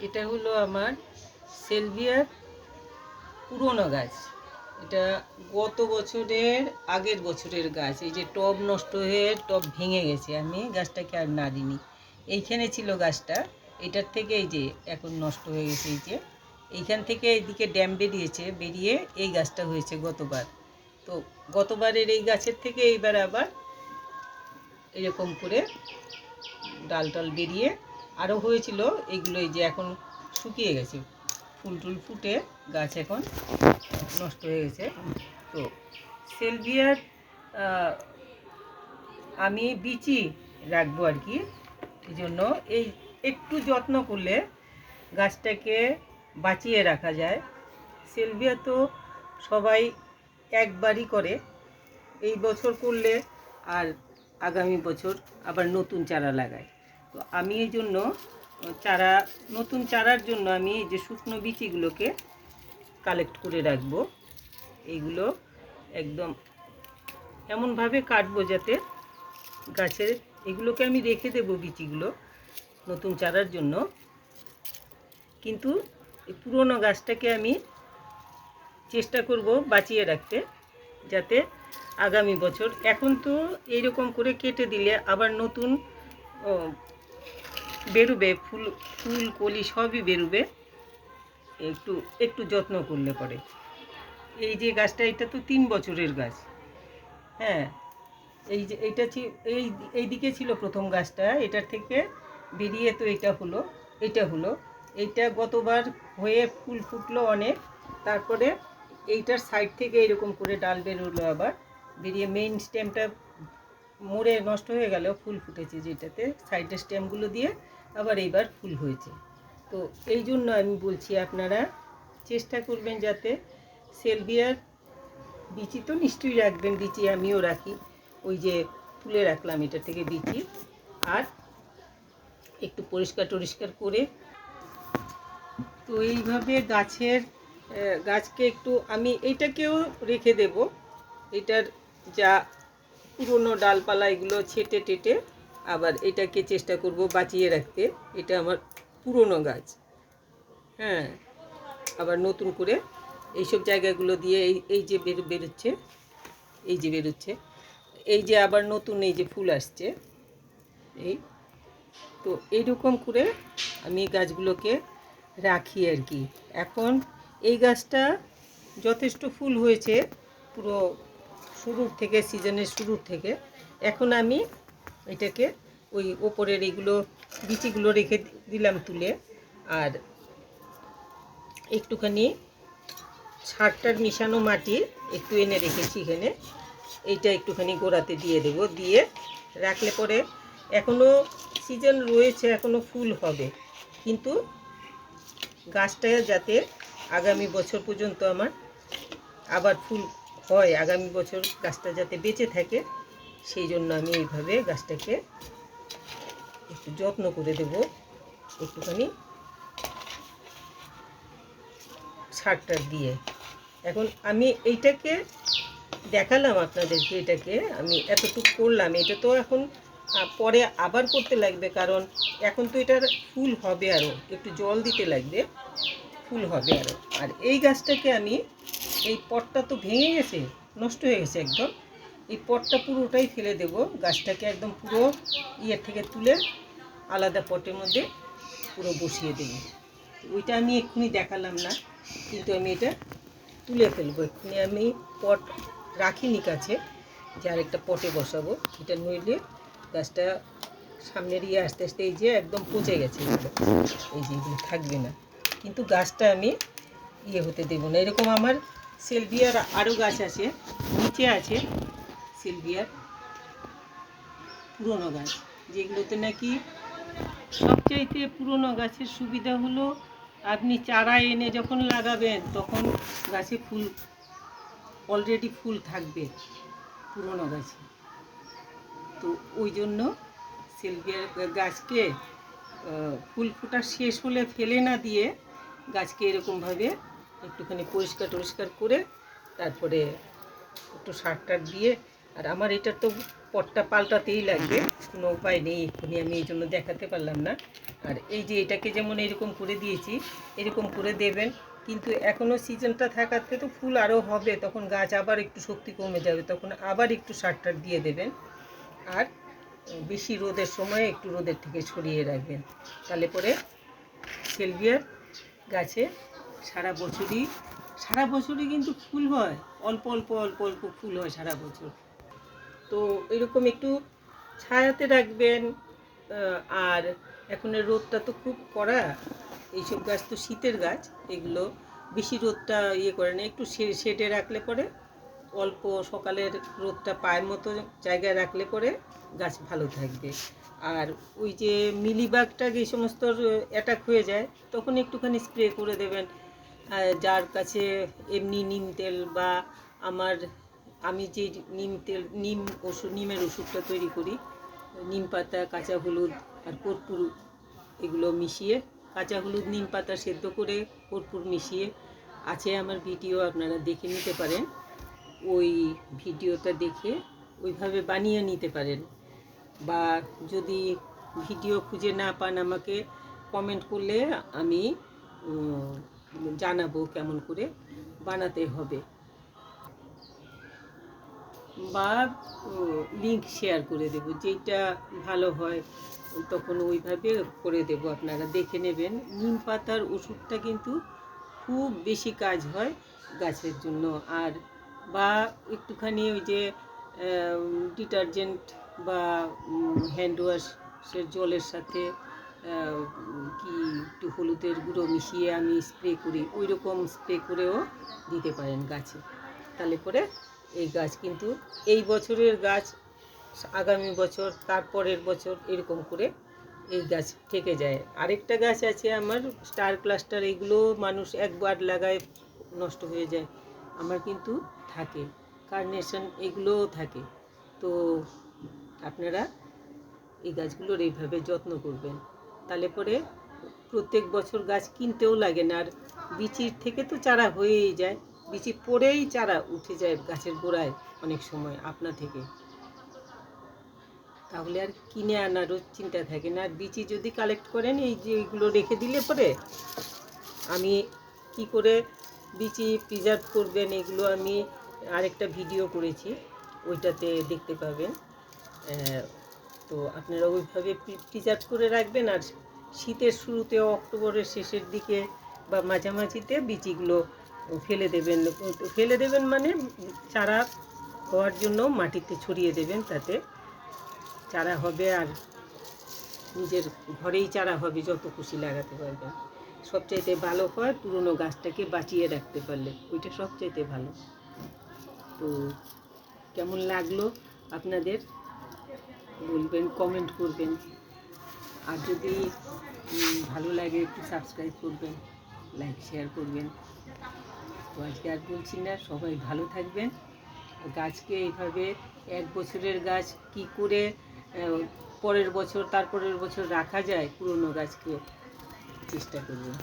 এটা হলো আমার সেলভিয়ার পুরনো গাছ। এটা গত বছরের, আগের বছরের গাছ। এই যে টব নষ্ট হয়ে টব ভেঙে গেছে। আমি গাছটাকে আর নাড়িনি এইখানে ছিল গাছটা। এটার থেকে এই যে এখন নষ্ট হয়ে গেছে এই যে। এইখান থেকে এইদিকে ড্যাম বেরিয়েছে। বেরিয়ে এই গাছটা হয়েছে গতবার। তো গতবারের এই গাছের থেকে এইবার আবার এরকম করে ডাল টাল বেরিয়ে আরও হয়েছিল এইগুলো এই যে এখন শুকিয়ে গেছে। ফুল টুল ফুটে গাছ এখন নষ্ট হয়ে গেছে। তো সেলভিয়ার আমি বিচি রাখব আর কি। এই জন্য এই একটু যত্ন করলে গাছটাকে বাঁচিয়ে রাখা যায়। সেলভিয়া তো সবাই একবারই করে। এই বছর করলে আর আগামী বছর আবার নতুন চারা লাগায়। তো আমি এই জন্য চারা, নতুন চারার জন্য আমি এই যে শুকনো বিচিগুলোকে কালেক্ট করে রাখব। এইগুলো একদম এমনভাবে কাটবো যাতে গাছের, এগুলোকে আমি রেখে দেবো বিচিগুলো নতুন চারার জন্য। কিন্তু পুরোনো গাছটাকে আমি চেষ্টা করব বাঁচিয়ে রাখতে, যাতে আগামী বছর, এখন তো এইরকম করে কেটে দিলে আবার নতুন বেরোবে, ফুল ফুল, কলি সবই বেরোবে। একটু একটু যত্ন করলে পরে। এই যে গাছটা, এটা তো তিন বছরের গাছ। হ্যাঁ এই যে এইটা ছি- এই এই দিকে ছিল প্রথম গাছটা, এটার থেকে বেরিয়ে তো এটা হলো এটা হলো। এইটা গতবার হয়ে ফুল ফুটলো অনেক, তারপরে এইটার সাইড থেকে এরকম করে ডাল বেরোলো আবার। বেরিয়ে মেইন স্টেমটা মরে নষ্ট হয়ে গেল ফুল ফুটেছে যেটাতে, সাইডের স্টেমগুলো দিয়ে। আবার এইবার ফুল হয়েছে। তো এই জন্য আমি বলছি আপনারা চেষ্টা করবেন যাতে সেলভিয়ার বিচি তো নিশ্চয়ই রাখবেন, বিচি আমিও রাখি। ওই যে তুলে রাখলাম এটা থেকে বিচি। আর একটু পরিষ্কার টরিষ্কার করে তো এইভাবে গাছের গাছকে একটু আমি এইটাকেও রেখে দেব। এটার যা পুরনো ডালপালা এগুলো ছেটে টেটে আবার এটাকে চেষ্টা করব বাঁচিয়ে রাখতে। এটা আমার পুরনো গাছ। হ্যাঁ আবার নতুন করে এইসব জায়গাগুলো দিয়ে এই এই যে বের, বেরোচ্ছে, এই যে বেরোচ্ছে, এই যে আবার নতুন এই যে ফুল আসছে, এই তো এইরকম করে আমি গাছগুলোকে রাখি আর কি। এখন এই গাছটা যথেষ্ট ফুল হয়েছে পুরো শুরুর থেকে, সিজনের শুরুর থেকে। এখন আমি এটাকে ওই ওপরের এইগুলো বিচিগুলো রেখে দিলাম তুলে। আর একটুখানি সারটার মিশানো মাটি একটু এনে রেখেছি এখানে। এইটা একটুখানি গোড়াতে দিয়ে দেব। দিয়ে রাখলে পরে এখনও সিজন রয়েছে এখনও ফুল হবে। কিন্তু গাছটা যাতে আগামী বছর পর্যন্ত আমার আবার ফুল হয়, আগামী বছর গাছটা যাতে বেঁচে থাকে সেই জন্য আমি এইভাবে গাছটাকে একটু যত্ন করে দেব। একটুখানি সারটা দিয়ে। এখন আমি এইটাকে দেখালাম আপনাদেরকে, এটাকে আমি এতটুকু করলাম। এটা তো এখন পরে আবার করতে লাগবে, কারণ এখন তো এটার ফুল হবে আরও একটু জল দিতে লাগবে, ফুল হবে আরও আর এই গাছটাকে আমি, এই পটটা তো ভেঙে গেছে, নষ্ট হয়ে গেছে একদম। এই পটটা পুরোটাই ফেলে দেব। গাছটাকে একদম পুরো ইয়ের থেকে তুলে আলাদা পটের মধ্যে পুরো বসিয়ে দেব। ওইটা আমি এক্ষুনি দেখালাম না, কিন্তু আমি এটা তুলে ফেলব। এক্ষুনি আমি পট রাখিনি কাছে যে আরেকটা পটে বসাবো। এটা নইলে গাছটা সামনের ইয়ে আস্তে আস্তে এই যে একদম পচে গেছে। এই যে এগুলো থাকবে না। কিন্তু গাছটা আমি ইয়ে হতে দেবো না। এরকম আমার সেলভিয়ার আরও গাছ আছে, নিচে আছে। সেলভিয়ার পুরনো গাছ। যেগুলোতে নাকি সবচাইতে পুরনো গাছের সুবিধা হলো, আপনি চারা এনে যখন লাগাবেন, তখন গাছে ফুল অলরেডি ফুল থাকবে পুরনো গাছে। তো ওই জন্য সেলভিয়ার গাছকে ফুল ফোটা শেষ হলে ফেলে না দিয়ে গাছকে এরকমভাবে একটুখানি পরিষ্কার টরিষ্কার করে, তারপরে একটু সার টার দিয়ে আর আমার এটার তো পটটা পাল্টাতেই লাগবে। কোনো উপায় নেই এক্ষুনি আমি এই জন্য দেখাতে পারলাম না। আর এই যে এটাকে যেমন এরকম করে দিয়েছি, এরকম করে দেবেন। কিন্তু এখনও সিজনটা থাকাতে তো ফুল আরও হবে, তখন গাছ আবার একটু শক্তি কমে যাবে, তখন আবার একটু সার টার দিয়ে দেবেন। আর বেশি রোদের সময় একটু রোদের থেকে সরিয়ে রাখবেন। তাহলে পরে সেলভিয়ার গাছে সারা বছরই সারা বছরই কিন্তু ফুল হয়। অল্প অল্প অল্প অল্প ফুল হয় সারা বছর। তো এরকম একটু ছায়াতে রাখবেন আর এখন রোদটা তো খুব কড়া, এইসব গাছ তো শীতের গাছ, এগুলো বেশি রোদটা ইয়ে করে না, একটু শেডে রাখলে পরে, অল্প সকালের রোদটা পায়ের মতো জায়গায় রাখলে পরে গাছ ভালো থাকবে। আর ওই যে মিলিবাগটা যে সমস্ত অ্যাটাক হয়ে যায়, তখন একটুখানি স্প্রে করে দেবেন যার কাছে এমনি নিম তেল বা আমার আমি যে নিম তেল, নিম ওষুধ, নিমের ওষুধটা তৈরি করি, নিম পাতা, কাঁচা হলুদ আর কর্পূর এগুলো মিশিয়ে, কাঁচা হলুদ, নিম পাতা সেদ্ধ করে কর্পূর মিশিয়ে আছে আমার ভিডিও, আপনারা দেখে নিতে পারেন। ওই ভিডিওটা দেখে ওইভাবে বানিয়ে নিতে পারেন। বা যদি ভিডিও খুঁজে না পান আমাকে কমেন্ট করলে আমি জানাব কেমন করে বানাতে হবে। বা লিঙ্ক শেয়ার করে দেব। যেটা ভালো হয়, তখন ওইভাবে করে দেব আপনারা। দেখে নেবেন। নিম পাতার ওষুধটা কিন্তু খুব বেশি কাজ হয় গাছের জন্য। আর, বা, একটুখানি ওই যে ডিটারজেন্ট বা হ্যান্ড ওয়াশের জলের সাথে কি একটু হলুদের গুঁড়ো মিশিয়ে আমি স্প্রে করি। ওই রকম স্প্রে করেও দিতে পারেন গাছে। তাহলে পরে এই গাছ, কিন্তু এই বছরের গাছ, আগামী বছর, তারপরের বছর এরকম করে এই গাছ থেকে যায়। আরেকটা গাছ আছে আমার, স্টার ক্লাস্টার, এগুলো মানুষ একবার লাগায় নষ্ট হয়ে যায়। আমার কিন্তু থাকে, কার্নেশন এগুলোও থাকে। তো আপনারা এই গাছগুলোর এইভাবে যত্ন করবেন। তাহলে পরে প্রত্যেক বছর গাছ কিনতেও লাগে না, আর বিচির থেকে তো চারা হয়েই যায়। বিচি পড়েই চারা উঠে যায় গাছের গোড়ায় অনেক সময় আপনা থেকে। তাহলে আর কিনে আনারও চিন্তা থাকে না। আর বিচি যদি কালেক্ট করেন, এই যে এইগুলো রেখে দিলে পরে আমি কি করে বিচি প্রিজার্ভ করবেন এগুলো আমি আরেকটা ভিডিও করেছি, ওইটাতে দেখতে পাবেন। তো আপনারা ওইভাবে প্রিজার্ভ করে রাখবেন আর শীতের শুরুতে অক্টোবরের শেষের দিকে বা মাঝামাঝিতে বিচিগুলো ফেলে দেবেন ফেলে দেবেন মানে চারা হওয়ার জন্য মাটিতে ছড়িয়ে দেবেন তাতে। চারা হবে আর নিজের ঘরেই চারা হবে, যত খুশি লাগাতে পারবেন। সবচাইতে ভালো হয় পুরনো গাছটাকে বাঁচিয়ে রাখতে পারলে, ওইটা সবচাইতে ভালো। তো কেমন লাগল আপনাদের? বলবেন কমেন্ট করবেন। আর যদি ভালো লাগে একটু সাবস্ক্রাইব করবেন লাইক শেয়ার করবেন। তো আজকে আর বলছি না, সবাই ভালো থাকবেন। গাছকে এইভাবে এক বছরের গাছ কি করে পরের বছর, তারপরের বছর রাখা যায়, পুরনো গাছকে চেষ্টা করবেন